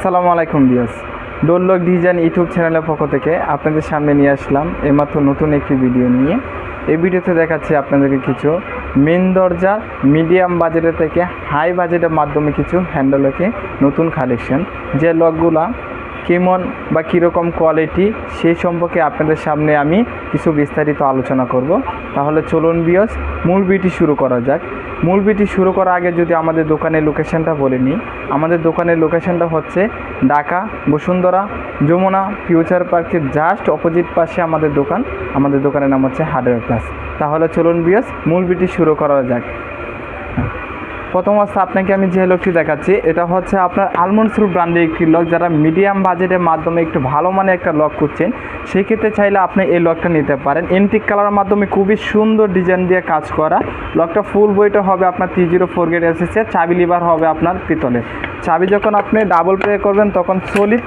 আসসালামু আলাইকুম বিয়াস ডোল্লক design YouTube চ্যানেলের পক্ষ থেকে আপনাদের সামনে নিয়ে আসলাম এইমাত্র নতুন একটি ভিডিও নিয়ে। এই ভিডিওতে দেখাচ্ছি আপনাদেরকে কিছু মেন দরজা মিডিয়াম বাজেটের থেকে হাই বাজেটের মাধ্যমে কিছু হ্যান্ডেলকে নতুন কালেকশন যে লকগুলা কেমন বা কীরকম কোয়ালিটি সেই সম্পর্কে আপনাদের সামনে আমি কিছু বিস্তারিত আলোচনা করব। তাহলে চলুন বিয়স, মূল বিটি শুরু করা যাক। মূল বিটি শুরু করার আগে যদি আমাদের দোকানের লোকেশনটা বলে নিই, আমাদের দোকানের লোকেশনটা হচ্ছে ঢাকা, বসুন্ধরা, যমুনা ফিউচার পার্কের জাস্ট অপোজিট পাশে আমাদের দোকান। আমাদের দোকানের নাম হচ্ছে হার্ডওয়্যার প্লাস তাহলে চলুন বিয়স, মূল বিটি শুরু করা যাক। প্রথম অবস্থা আপনাকে আমি যে লকটি দেখাচ্ছি, এটা হচ্ছে আপনার আলমন্ড স্রুপ ব্র্যান্ডের একটি লক যারা মিডিয়াম বাজেটের মাধ্যমে একটু ভালো মানের একটা লক করছেন সেই ক্ষেত্রে চাইলে আপনি এই লকটা নিতে পারেন। এন্টিক কালারের মাধ্যমে খুবই সুন্দর ডিজাইন দিয়ে কাজ করা। লকটা ফুল বইটা হবে আপনার থ্রি জিরো ফোর গেট এসেছে চাবি লিভার হবে আপনার পিতলে। চাবি যখন আপনি ডাবল প্লে করবেন, তখন সলিড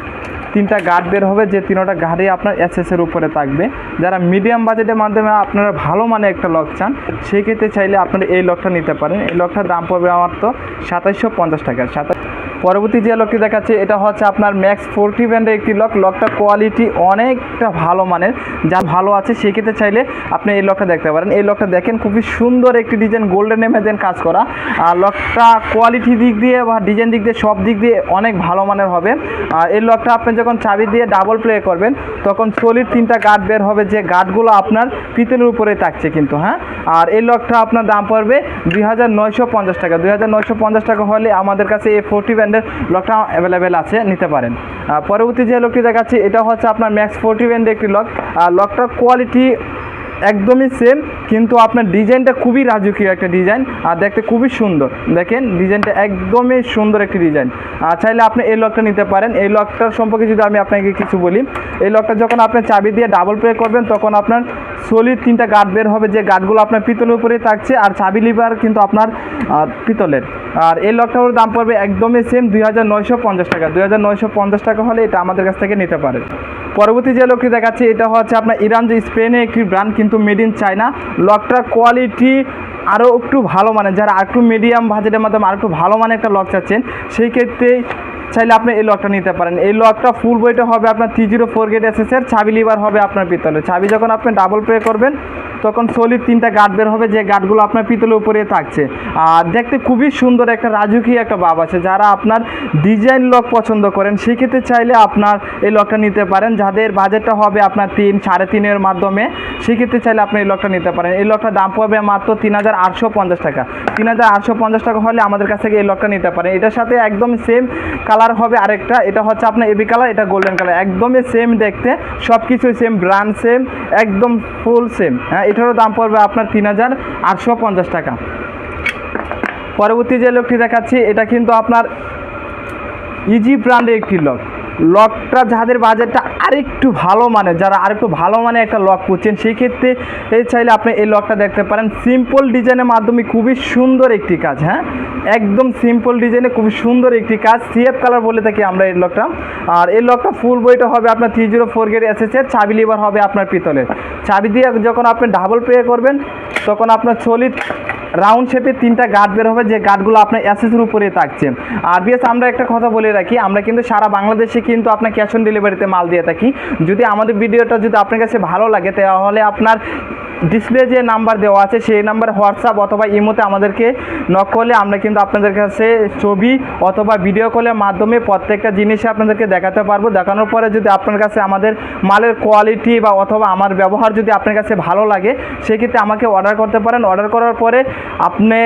তিনটা গার্ড বের হবে, যে তিনটা গাড়ি আপনার এসএসের উপরে থাকবে। যারা মিডিয়াম বাজেটের মাধ্যমে আপনারা ভালো মানে একটা লক চান সেক্ষেত্রে চাইলে আপনারা এই লকটা নিতে পারেন। এই লকটার দাম পড়বে আমার তো সাতাশশো পঞ্চাশ টাকা। সাতাশ পরবর্তী যে লকটি দেখাচ্ছে, এটা হচ্ছে আপনার ম্যাক্স ফোরটি ব্যান্ডের একটি লক লকটা কোয়ালিটি অনেকটা ভালো মানের। যা ভালো আছে সেই ক্ষেত্রে চাইলে আপনি এই লকটা দেখতে পারেন। এই লকটা দেখেন, খুবই সুন্দর একটি ডিজাইন গোল্ডেন এমেজেন কাজ করা। আর লকটা কোয়ালিটি দিক দিয়ে বা ডিজাইন দিক দিয়ে, সব দিক দিয়ে অনেক ভালো মানের হবে। আর এই লকটা আপনি যখন চাবি দিয়ে ডাবল প্লে করবেন, তখন সলিড তিনটা গার্ড বের হবে। যে গার্ডগুলো আপনার পিতলের উপরে থাকছে কিন্তু হ্যাঁ? আর এই লকটা আপনার দাম পড়বে দুই হাজার নয়শো পঞ্চাশ টাকা। দুই হাজার নয়শো পঞ্চাশ টাকা হলে আমাদের কাছে এই ফোরটি ব্যান্ডের লকটা অ্যাভেলেবেল আছে, নিতে পারেন। পরবর্তী যে লকটি দেখাচ্ছি, এটা হচ্ছে আপনার ম্যাক্স ফোরটি ব্যান্ডের একটি লক আর লকটার কোয়ালিটি একদমই সেম কিন্তু আপনার ডিজাইনটা খুবই রাজকীয় একটা ডিজাইন, আর দেখতে খুবই সুন্দর। দেখেন, ডিজাইনটা একদমই সুন্দর একটি ডিজাইন। আর চাইলে আপনি এই লকটা নিতে পারেন। এই লকটার সম্পর্কে যদি আমি আপনাকে কিছু বলি, এই লকটা যখন আপনি চাবি দিয়ে ডাবল প্লে করবেন, তখন আপনার সলিড তিনটা গার্ড বের হবে। যে গার্ডগুলো আপনার পিতলের উপরেই থাকছে, আর চাবি লিভার কিন্তু আপনার পিতলের। আর এই লকটার দাম পড়বে একদমই সেম দুই হাজার নয়শো পঞ্চাশ টাকা। দুই হাজার নয়শো পঞ্চাশ টাকা হলে এটা আমাদের কাছ থেকে নিতে পারেন। পরবর্তী যে লকটি দেখাচ্ছি, এটা হচ্ছে আপনার ইরান যে স্পেনের একটি ব্র্যান্ড কিন্তু মেড ইন চায়না লকটার কোয়ালিটি আরও একটু ভালো মানে যারা আর একটু মিডিয়াম বাজেটের মাধ্যমে আর একটু ভালো মানে একটা লক চাচ্ছেন, সেই ক্ষেত্রে চাইলে আপনি এই লকটা নিতে পারেন। এই লকটা ফুল বইটা হবে আপনার থ্রি জিরো ফোর গেট এসএসের ছাবি লিভার হবে আপনার পিতলে ছাবি যখন আপনি ডাবল প্রে করবেন তখন সলিড তিনটা গার্ড বের হবে, যে গার্ডগুলো আপনার পিতলের উপরে থাকছে। আর দেখতে খুবই সুন্দর একটা রাজুকি একটা ভাব আছে, যারা আপনার ডিজাইন লক পছন্দ করেন, সেক্ষেত্রে চাইলে আপনার এই লকটা নিতে পারেন। যাদের বাজেটটা হবে আপনার তিন, সাড়ে তিনের মাধ্যমে, সেক্ষেত্রে চাইলে আপনি এই লকটা নিতে পারেন। এই লকটার দাম পড়বে মাত্র তিন হাজার আটশো পঞ্চাশ টাকা। তিন হাজার আটশো পঞ্চাশ টাকা হলে আমাদের কাছ থেকে এই লকটা নিতে পারেন। এটার সাথে একদম সেম কালার হবে আরেকটা। এটা হচ্ছে আপনার এবি কালার এটা গোল্ডেন কালার একদমই সেম দেখতে সব কিছুই সেম ব্র্যান্ড সেম একদম ফুল সেম হ্যাঁ এটারও দাম পড়বে আপনার তিন হাজার আটশো পঞ্চাশ টাকা। পরবর্তী যে লোকটি দেখাচ্ছি, এটা কিন্তু আপনার ইজি ব্র্যান্ডের একটি লক। লকটা যাদের বাজেটটা আরেকটু ভালো মানে যারা আরেকটু ভালো মানে একটা লক করছেন সেই ক্ষেত্রে এই চাইলে আপনি এই লকটা দেখতে পারেন। সিম্পল ডিজাইনের মাধ্যমে খুবই সুন্দর একটি কাজ হ্যাঁ? একদম সিম্পল ডিজাইনে খুবই সুন্দর একটি কাজ। সিএফ কালার বলে থাকি আমরা এই লকটা। আর এই লকটা ফুল বইটা হবে আপনার থ্রি জিরো ফোর গেট এসেছে চাবি লিভার হবে আপনার পিতলের। চাবি দিয়ে যখন আপনি ডাবল প্লে করবেন, তখন আপনার সলিড রাউন্ড শেপে তিনটা গার্ড বের হবে, যে গার্ডগুলো আপনার অ্যাসেসের উপরে থাকছে। আর বিএস, আমরা একটা কথা বলে রাখি, আমরা কিন্তু সারা বাংলাদেশে কিন্তু আপনার ক্যাশ অন ডেলিভারিতে মাল দিয়ে থাকি। যদি আমাদের ভিডিওটা যদি আপনার কাছে ভালো লাগে, তাহলে আপনার ডিসপ্লে যে নাম্বার দেওয়া আছে, সেই নাম্বারে হোয়াটসঅ্যাপ অথবা ইমোতে আমাদেরকে নক করলে আমরা কিন্তু আপনাদের কাছে ছবি অথবা ভিডিও কলের মাধ্যমে প্রত্যেকটা জিনিসে আপনাদেরকে দেখাতে পারব। দেখানোর পরে যদি আপনার কাছে আমাদের মালের কোয়ালিটি বা অথবা আমার ব্যবহার যদি আপনার কাছে ভালো লাগে, সেক্ষেত্রে আমাকে অর্ডার করতে পারেন। অর্ডার করার পরে আপনি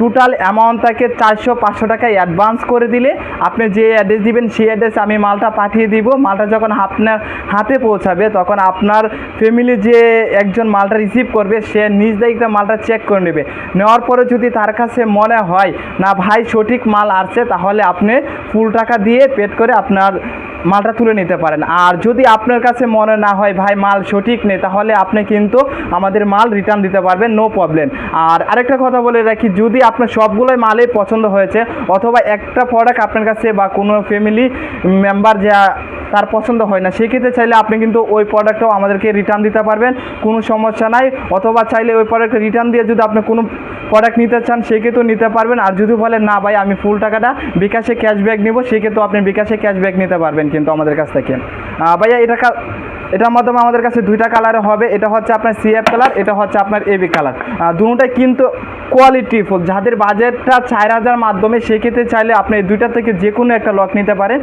টোটাল অ্যামাউন্টটাকে চারশো পাঁচশো টাকা অ্যাডভান্স করে দিলে আপনি যে অ্যাড্রেস দিবেন, সেই অ্যাড্রেসে আমি মালটা পাঠিয়ে দিব। মালটা যখন আপনার হাতে পৌঁছাবে, তখন আপনার ফ্যামিলি যে একজন মালটা রিসিভ করবে, সে নিজ দায়িত্বে মালটা চেক করে নেবে। নেওয়ার পরে যদি তার কাছে মনে হয়, না ভাই, সঠিক মাল আসছে, তাহলে আপনি ফুল টাকা দিয়ে পেড করে আপনার মালটা তুলে নিতে পারেন। আর যদি আপনার কাছে মনে না হয়, ভাই, মাল সঠিক নেই, তাহলে আপনি কিন্তু আমাদের মাল রিটার্ন দিতে পারবেন নো প্রবলেম আর আরেকটা কথা বলে রাখি, যদি আপনার সবগুলোই মালই পছন্দ হয়েছে, অথবা একটা প্রোডাক্ট আপনার কাছে বা কোনো ফ্যামিলি মেম্বার যা তার পছন্দ হয় না। সেক্ষেত্রে চাইলে আপনি কিন্তু ওই প্রোডাক্টটাও আমাদেরকে রিটার্ন দিতে পারবেন। কোনো সমস্যা নাই। অথবা চাইলে ওই প্রোডাক্টটা রিটার্ন দিয়ে যদি আপনি কোনো প্রোডাক্ট নিতে চান, সেক্ষেত্রেও নিতে পারবেন। আর যদি বলেন, না ভাই, আমি ফুল টাকাটা বিকাশে ক্যাশব্যাক নেব, সেক্ষেত্রেও আপনি বিকাশে ক্যাশব্যাক নিতে পারবেন কিন্তু আমাদের কাছ থেকে। ভাইয়া, এটা এটার মাধ্যমে আমাদের কাছে দুইটা কালারে হবে। এটা হচ্ছে আপনার সিএফ কালার এটা হচ্ছে আপনার এবি কালার দুটোটাই কিন্তু কোয়ালিটিফুল যাদের বাজেটটা চার হাজার মাধ্যমে, সেক্ষেত্রে চাইলে আপনি এই দুইটা থেকে যে কোনো একটা লক নিতে পারেন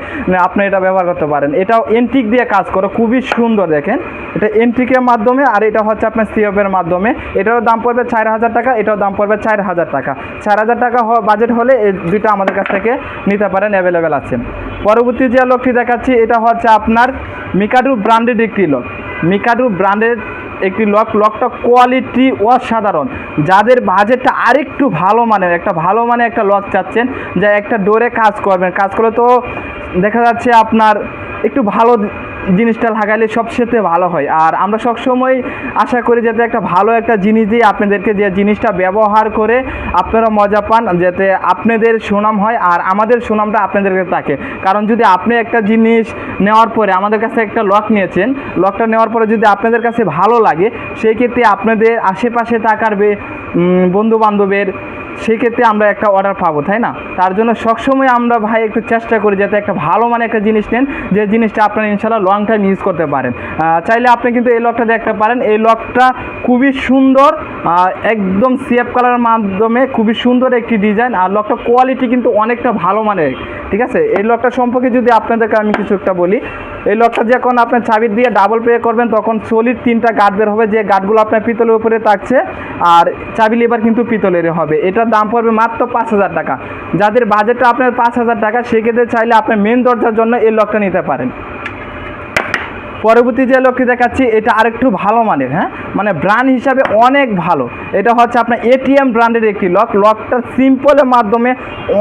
আপনি এটা ব্যবহার করতে পারেন। এটাও এন্টিক দিয়ে কাজ করে, খুবই সুন্দর দেখেন। এটা এন্টিকের মাধ্যমে, আর এটা হচ্ছে আপনার সিএফের মাধ্যমে। এটারও দাম পড়বে চার হাজার টাকা এটাও দাম পড়বে চার হাজার টাকা। চার হাজার টাকা বাজেট হলে এই দুইটা আমাদের কাছ থেকে নিতে পারেন অ্যাভেলেবেল আছে। পরবর্তী যে লকটি দেখাচ্ছি, এটা হচ্ছে আপনার মিকাডু ব্র্যান্ডেড একটি লক মিকাডু ব্র্যান্ডের একটি লক লকটা কোয়ালিটি অসাধারণ। যাদের বাজেটটা আরেকটু ভালো মানের, একটা ভালো মানে একটা লক চাচ্ছেন, যা একটা ডোরে কাজ করবেন। কাজ করলে তো দেখা যাচ্ছে আপনার একটু ভালো জিনিসটা লাগাইলে সবচেয়ে ভালো হয়। আর আমরা সবসময় আশা করি যাতে একটা ভালো একটা জিনিস দিয়ে আপনাদেরকে যে জিনিসটা ব্যবহার করে আপনারা মজা পান, যাতে আপনাদের সুনাম হয় আর আমাদের সুনামটা আপনাদেরকে থাকে। কারণ যদি আপনি একটা জিনিস নেওয়ার পরে আমাদের কাছে একটা লক নিয়েছেন লকটা নেওয়ার পরে যদি আপনাদের কাছে ভালো লাগে, সেই ক্ষেত্রে আপনাদের আশেপাশে থাকার বন্ধু বান্ধবের সেই ক্ষেত্রে আমরা একটা অর্ডার পাবো, তাই না? তার জন্য সবসময় আমরা ভাই একটু চেষ্টা করি যাতে একটা ভালো মানে একটা জিনিস নেন, যে জিনিসটা আপনারা ইনশাল্লাহ লং টাইম ইউজ করতে পারেন। চাইলে আপনি কিন্তু এই লকটা দেখতে পারেন। এই লকটা খুবই সুন্দর একদম সেফ কালারের মাধ্যমে খুবই সুন্দর একটি ডিজাইন আর লকটা কোয়ালিটি কিন্তু অনেকটা ভালো মানের। ঠিক আছে? এই লকটা সম্পর্কে যদি আপনাদেরকে আমি কিছু একটা বলি, এই লকটা যখন আপনার চাবি দিয়ে ডাবল প্রে করবেন, তখন সলিড তিনটা গার্ড বের হবে, যে গার্ডগুলো আপনার পিতলের উপরে থাকছে, আর চাবি লেবার কিন্তু পিতলের হবে। এটার দাম পড়বে মাত্র পাঁচ হাজার টাকা। যাদের বাজেটটা আপনার পাঁচ হাজার টাকা, সেক্ষেত্রে চাইলে আপনার মেন দরজার জন্য এই লকটা নিতে পারেন। পরবর্তী যে লকটি দেখাচ্ছি, এটা আরেকটু ভালো মানের হ্যাঁ? মানে ব্র্যান্ড হিসাবে অনেক ভালো। এটা হচ্ছে আপনার এটিএম ব্র্যান্ডের একটি লক লকটা সিম্পলের মাধ্যমে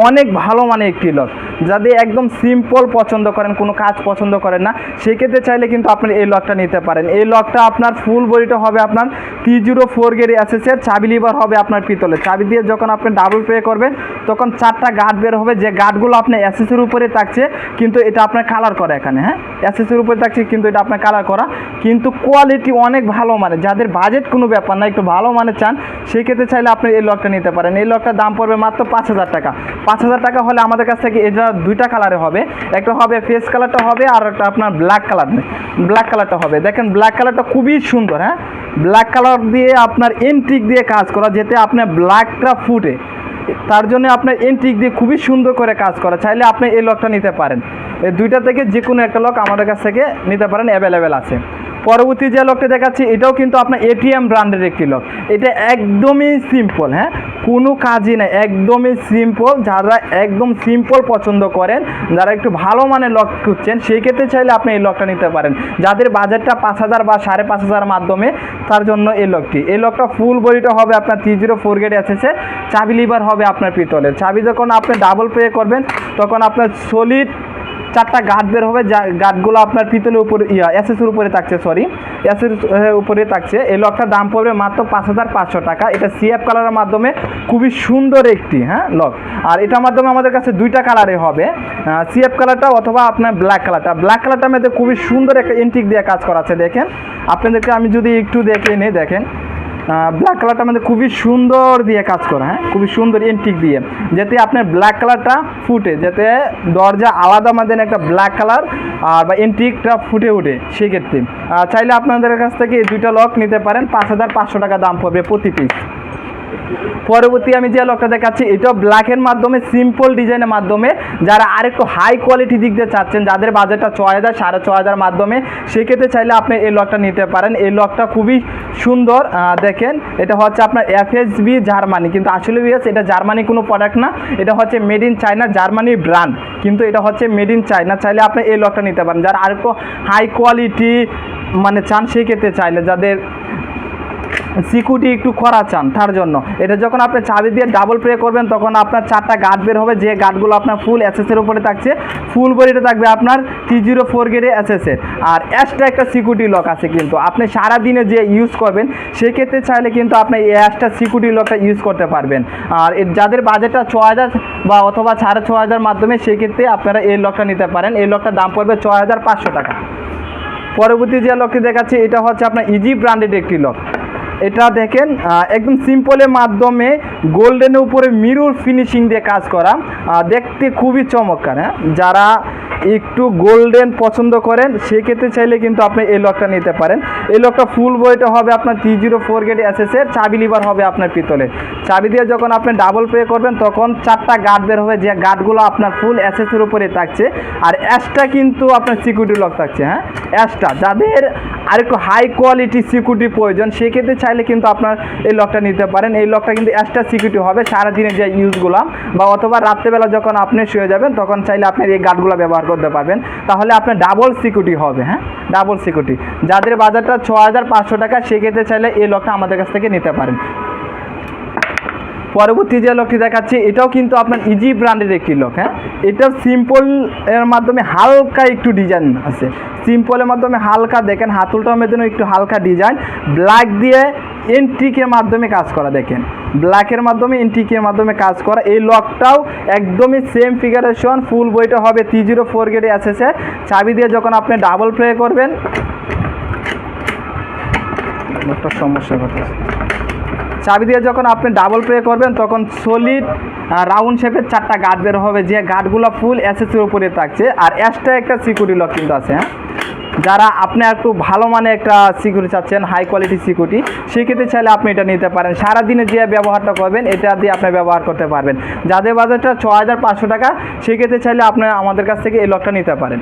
অনেক ভালো মানের একটি লক যাদের একদম সিম্পল পছন্দ করেন, কোনো কাজ পছন্দ করেন না, সেক্ষেত্রে চাইলে কিন্তু আপনি এই লকটা নিতে পারেন। এই লকটা আপনার ফুল বডিটা হবে আপনার টি জিরো ফোর গের অ্যাসেসের চাবি লিভার হবে আপনার পিতলে চাবি দিয়ে যখন আপনি ডাবল প্লে করবেন, তখন চারটা গার্ড বের হবে। যে গার্ডগুলো আপনার অ্যাসেসের উপরে থাকছে, কিন্তু এটা আপনার কালার করে এখানে হ্যাঁ? অ্যাসেসের উপরে থাকছে, কিন্তু এটা আপনার কালার করা, কিন্তু কোয়ালিটি অনেক ভালো মানে যাদের বাজেট কোনো ব্যাপার না, একটু ভালো মানে চান, সেই ক্ষেত্রে চাইলে আপনি এই লকটা নিতে পারেন। এই লকটার দাম পড়বে মাত্র পাঁচ হাজার টাকা। পাঁচ হাজার টাকা হলে আমাদের কাছ থেকে এটা দুইটা কালারে হবে। একটা হবে ফেস কালারটা হবে, আর একটা আপনার ব্ল্যাক কালার ব্ল্যাক কালারটা হবে। দেখেন ব্ল্যাক কালারটা খুবই সুন্দর হ্যাঁ? ব্ল্যাক কালার দিয়ে আপনার এন্ট্রিক দিয়ে কাজ করা, যেতে আপনার ব্ল্যাকটা ফুটে। তার জন্য আপনার এন্ট্রিক দিয়ে খুবই সুন্দর করে কাজ করা। চাইলে আপনি এই লকটা নিতে পারেন। এই দুইটা থেকে যে কোনো একটা লক আমাদের কাছ থেকে নিতে পারেন অ্যাভেলেবেল আছে। পরবর্তী যে লকটা দেখাচ্ছি, এটাও কিন্তু আপনার এটিএম ব্র্যান্ডের একটি লক। এটা একদমই সিম্পল হ্যাঁ? কোনো কাজই নেই, একদমই সিম্পল যারা একদম সিম্পল পছন্দ করেন, যারা একটু ভালো মানের লক খুঁজছেন, সেই ক্ষেত্রে চাইলে আপনি এই লকটা নিতে পারেন। যাদের বাজেটটা পাঁচ হাজার বা সাড়ে পাঁচ হাজার মাধ্যমে, তার জন্য এই লকটি এই লকটা ফুল বডিটা হবে আপনার থ্রি জিরো ফোর গেট এসেছে চাবি লিভার হবে আপনার পিতলের। চাবি যখন আপনি ডাবল প্লে করবেন, তখন আপনার সলিড চারটা গার্ড বের হবে, যা গার্ডগুলো আপনার পিতলের উপরে, ইয়া এসএসের উপরে থাকছে সরি এসের উপরে থাকছে। এই লকটার দাম পড়বে মাত্র পাঁচ হাজার পাঁচশো টাকা। এটা সিএফ কালারের মাধ্যমে খুবই সুন্দর একটি হ্যাঁ লক। আর এটার মাধ্যমে আমাদের কাছে দুইটা কালারে হবে। সিএফ কালারটা অথবা আপনার ব্ল্যাক কালারটা ব্ল্যাক কালারটার মধ্যে খুবই সুন্দর একটা এন্টিক দিয়ে কাজ করা আছে, দেখেন। আপনাদেরকে আমি যদি একটু দেখে নিই, দেখেন। ব্ল্যাক কালারটা আমাদের খুবই সুন্দর দিয়ে কাজ করা হ্যাঁ? খুবই সুন্দর এন্টিক দিয়ে। যাতে আপনার ব্ল্যাক কালারটা ফুটে, যাতে দরজা আলাদা আমাদের একটা ব্ল্যাক কালার আর বা এন্টিকটা ফুটে উঠে সেক্ষেত্রে। চাইলে আপনাদের কাছ থেকে দুইটা লক নিতে পারেন, পাঁচ হাজার পাঁচশো টাকা দাম পড়বে প্রতি পিস পরবর্তী আমি যে লকটা দেখাচ্ছি, এটাও ব্ল্যাকের মাধ্যমে সিম্পল ডিজাইনের মাধ্যমে। যারা আরেকটু হাই কোয়ালিটি দিক দিয়ে চাচ্ছেন, যাদের বাজেটটা ছয় হাজার, সাড়ে ছয় হাজার মাধ্যমে, সেক্ষেত্রে চাইলে আপনি এই লকটা নিতে পারেন। এই লকটা খুবই সুন্দর দেখেন। এটা হচ্ছে আপনার এফএসবি জার্মানি। কিন্তু আসলে বিএস এটা জার্মানি কোনো প্রোডাক্ট না। এটা হচ্ছে made in China Germany brand কিন্তু এটা হচ্ছে মেড ইন চায়না চাইলে আপনি এই লকটা নিতে পারেন। যারা আরেকটু হাই কোয়ালিটি মানে চান সেই ক্ষেত্রে চাইলে যাদের সিকিউরিটি একটু খরা চান তার জন্য। এটা যখন আপনি চাবি দিয়ে ডাবল প্রে করবেন, তখন আপনার চারটা গার্ড বের হবে, যে গার্ডগুলো আপনার ফুল এসএসের উপরে থাকছে। ফুল বডিতে থাকবে আপনার থ্রি জিরো ফোর গেটে এসএসের আর এক্সট্রা একটা সিকিউরিটি লক আছে কিন্তু। আপনি সারা দিনে যে ইউজ করবেন, সেক্ষেত্রে চাইলে কিন্তু আপনি এই এক্সট্রা সিকিউরিটি লকটা ইউজ করতে পারবেন। আর যাদের বাজেটটা ছ হাজার বা অথবা সাড়ে ছ হাজার মাধ্যমে, সেক্ষেত্রে আপনারা এই লকটা নিতে পারেন। এই লকটার দাম পড়বে ছ হাজার পাঁচশো টাকা। পরবর্তী যে লকটি দেখাচ্ছি, এটা হচ্ছে আপনার ইজি ব্র্যান্ডেড একটি লক এটা দেখেন একদম সিম্পলের মাধ্যমে গোল্ডেনের উপরে মিরর ফিনিশিং দিয়ে কাজ করা। দেখতে খুবই চমৎকার হ্যাঁ? যারা একটু গোল্ডেন পছন্দ করেন, সেক্ষেত্রে চাইলে কিন্তু আপনি এই লকটা নিতে পারেন। এই লকটা ফুল বইটা হবে আপনার থ্রি জিরো ফোর গেট এসএসের চাবি লিভার হবে আপনার পিতলে। চাবি দিয়ে যখন আপনি ডাবল প্লে করবেন, তখন চারটা গার্ড বের হবে, যে গার্ডগুলো আপনার ফুল এসএসের উপরে থাকছে। আর এক্সট্রা কিন্তু আপনার সিকিউরিটি লক থাকছে হ্যাঁ? এক্সট্রা যাদের আরেকটু হাই কোয়ালিটি সিকিউরিটি প্রয়োজন, সেক্ষেত্রে চাইলে কিন্তু আপনার এই লকটা নিতে পারেন। এই লকটা কিন্তু এক্সট্রা সিকিউরিটি হবে সারাদিনের যে ইউজগুলো বা অথবা রাত্রেবেলা যখন আপনি শুয়ে যাবেন, তখন চাইলে আপনি এই গার্ডগুলো ব্যবহার করতে পারবেন। তাহলে আপনার ডাবল সিকিউরিটি হবে হ্যাঁ? ডাবল সিকিউরিটি যাদের বাজারটা ছ হাজার পাঁচশো টাকা, সেক্ষেত্রে চাইলে এই লকটা আমাদের কাছ থেকে নিতে পারেন। পরবর্তী যে লকটি দেখাচ্ছি, এটাও কিন্তু আপনার ইজি ব্র্যান্ডের একটি লক হ্যাঁ? এটা সিম্পল এর মাধ্যমে হালকা একটু ডিজাইন আছে। সিম্পলের মাধ্যমে হালকা, দেখেন হাতুলটার মধ্যে একটু হালকা ডিজাইন ব্ল্যাক দিয়ে এন্ট্রিকের মাধ্যমে কাজ করা, দেখেন। ব্ল্যাকের মাধ্যমে এন্ট্রিকের মাধ্যমে কাজ করা। এই লকটাও একদমই সেম ফিগারেশন ফুল বইটা হবে থ্রি জিরো ফোর গেটে এসেছে চাবি দিয়ে যখন আপনি ডাবল প্লে করবেন একটা সমস্যা ঘটেছে। চাবি দিয়ে যখন আপনি ডাবল প্রে করবেন, তখন সলিড রাউন্ড শেপের চারটা গার্ড বের হবে, যে গার্ডগুলো ফুল এসএসের উপরে থাকছে। আর এক্সট্রা একটা সিকিউরিটি লক কিন্তু আছে হ্যাঁ? যারা আপনি একটু ভালো মানে একটা সিকিউরিটি চাচ্ছেন হাই কোয়ালিটি সিকিউরিটি সেক্ষেত্রে চাইলে আপনি এটা নিতে পারেন। সারাদিনে যে ব্যবহারটা করবেন, এটা দিয়ে আপনি ব্যবহার করতে পারবেন। যাদের বাজেটটা ছ হাজার পাঁচশো টাকা, সেক্ষেত্রে চাইলে আপনি আমাদের কাছ থেকে এই লকটা নিতে পারেন।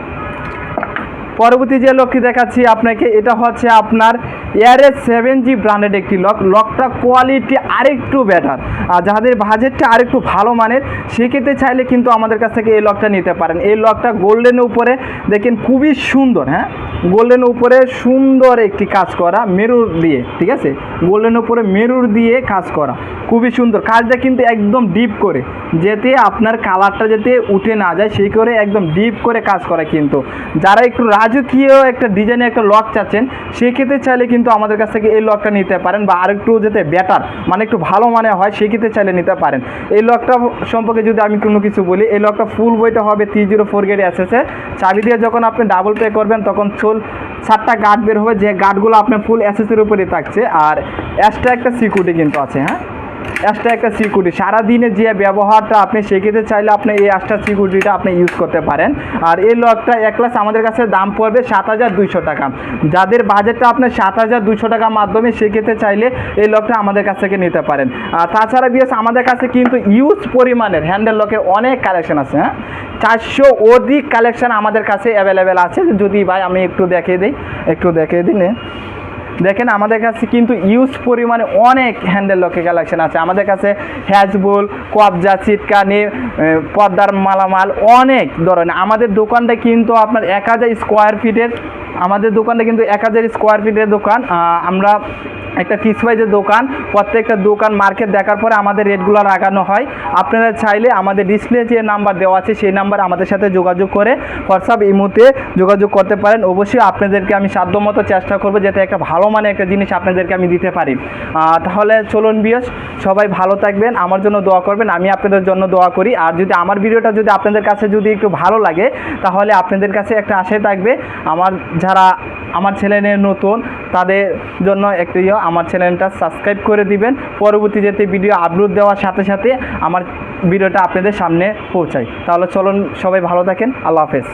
পরবর্তী যে লকটি দেখাচ্ছি, আপনাকে এটা হচ্ছে আপনার এয়ারএস সেভেন জি ব্র্যান্ডেড একটি লক লকটা কোয়ালিটি আরেকটু বেটার আর যাদের বাজেটটা আরেকটু ভালো মানের, সেক্ষেত্রে চাইলে কিন্তু আমাদের কাছ থেকে এই লকটা নিতে পারেন। এই লকটা গোল্ডেনের উপরে, দেখেন খুবই সুন্দর হ্যাঁ? গোল্ডেনের উপরে সুন্দর একটি কাজ করা মেরুর দিয়ে, ঠিক আছে? গোল্ডেনের উপরে মেরুর দিয়ে কাজ করা, খুবই সুন্দর। কাজটা কিন্তু একদম ডিপ করে, যেতে আপনার কালারটা যাতে উঠে না যায়, সেই করে একদম ডিপ করে কাজ করা কিন্তু। যারা একটু রাজকীয় একটা ডিজাইনের একটা লক চাচ্ছেন, সেক্ষেত্রে চাইলে কিন্তু আমাদের কাছ থেকে এই লকটা নিতে পারেন বা আরেকটু যাতে বেটার মানে একটু ভালো মানে হয়, সেক্ষেত্রে চাইলে নিতে পারেন। এই লকটা সম্পর্কে যদি আমি কোনো কিছু বলি, এই লকটা ফুল বইটা হবে থ্রি জিরো ফোর গেট এসেছে চাবি দিয়ে যখন আপনি ডাবল পে করবেন, তখন চোল সাতটা গার্ড বের হবে, যে গার্ডগুলো আপনার ফুল অ্যাসেসের উপরে থাকছে। আর এক্সট্রা একটা সিকিউরিটি কিন্তু আছে হ্যাঁ? এক্সট্রা একটা সিকিউরিটি। সারাদিনে যে ব্যবহারটা আপনি সেক্ষেত্রে চাইলে আপনি এই এক্সট্রা সিকিউরিটিটা আপনি ইউজ করতে পারেন। আর এই লকটা এক ক্লাস আমাদের কাছে দাম পড়বে সাত হাজার দুইশো টাকা। যাদের বাজেটটা আপনার সাত হাজার দুইশো টাকার মাধ্যমে সেক্ষেত্রে চাইলে এই লকটা আমাদের কাছ থেকে নিতে পারেন। আর তাছাড়া বিএস আমাদের কাছে কিন্তু ইউজ পরিমাণের হ্যান্ডেল লকের অনেক কালেকশন আছে হ্যাঁ? চারশো অধিক কালেকশন আমাদের কাছে অ্যাভেলেবেল আছে। যদি ভাই আমি একটু দেখিয়ে দিই, একটু দেখিয়ে দিলে। দেখেন আমাদের কাছে কিন্তু ইউজ পরিমাণে অনেক হ্যান্ডেল লকে কালেকশন আছে। আমাদের কাছে হ্যাজবুল কবজা চিটকানি পদ্মার মালামাল অনেক ধরনের। আমাদের দোকানটা কিন্তু আপনার এক হাজার স্কোয়ার ফিটের আমাদের দোকানটা কিন্তু এক হাজার স্কোয়ার ফিটের দোকান। আমরা একটা ফিক্স প্রাইজের দোকান প্রত্যেকটা দোকান মার্কেট দেখার পরে আমাদের রেটগুলো লাগানো হয়। আপনারা চাইলে আমাদের ডিসপ্লে যে নাম্বার দেওয়া আছে সেই নাম্বার আমাদের সাথে যোগাযোগ করে হোয়াটসঅ্যাপ ইমুতে যোগাযোগ করতে পারেন। অবশ্যই আপনাদেরকে আমি সাধ্যমতো চেষ্টা করব যাতে একটা ভালো মানে একটা জিনিস আপনাদেরকে আমি দিতে পারি। তাহলে চলুন বিয়স সবাই ভালো থাকবেন আমার জন্য দোয়া করবেন আমি আপনাদের জন্য দোয়া করি। আর যদি আমার ভিডিওটা যদি আপনাদের কাছে যদি একটু ভালো লাগে তাহলে আপনাদের কাছে একটা আশায় থাকবে। আমার যারা আমার চ্যানেলে নতুন তাদের জন্য একটু ইয়ে, আমার চ্যানেলটা সাবস্ক্রাইব করে দিবেন। পরবর্তী যাতে ভিডিও আপলোড দেওয়ার সাথে সাথে আমার ভিডিওটা আপনাদের সামনে পৌঁছায়। তাহলে চলুন সবাই ভালো থাকেন। আল্লাহ হাফেজ।